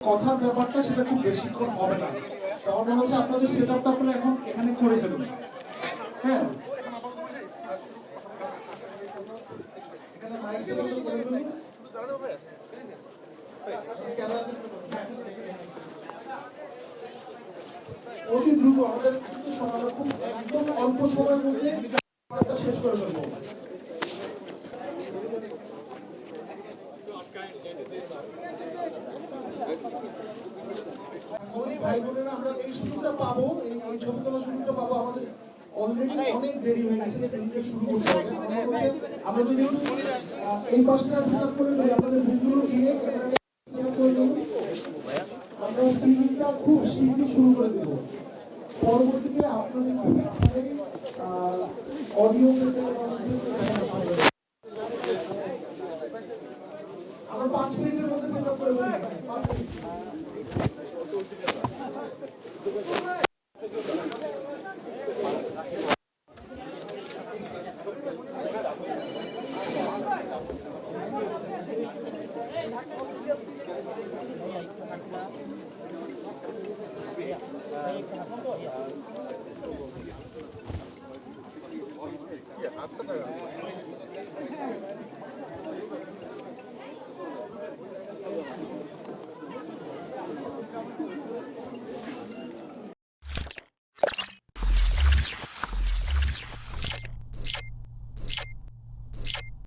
কথার ব্যাপারটা সেটা খুব বেশিক্ষণ হবে না। মনে হচ্ছে আপনাদের সেট আপটা আপনারা এখন এখানে করে ফেলুন। হ্যাঁ। অতি দ্রুত আমাদের খুব একদম অল্প সময়ের মধ্যে আমরা এই সুযোগটা পাবো, এই ছবি তোলার সুযোগটা পাবো। আমাদের অলরেডি অনেক দেরি হয়ে গেছে শুরু করতে হবে। এই পাশটা আপ করে আপনাদের খুব শুরু করে দেব। পরবর্তীতে আপনাদের অডিও আমরা পাঁচ মিনিটের মধ্যে সেট আপ করে দেবো। পাঁচ মিনিট। টাকা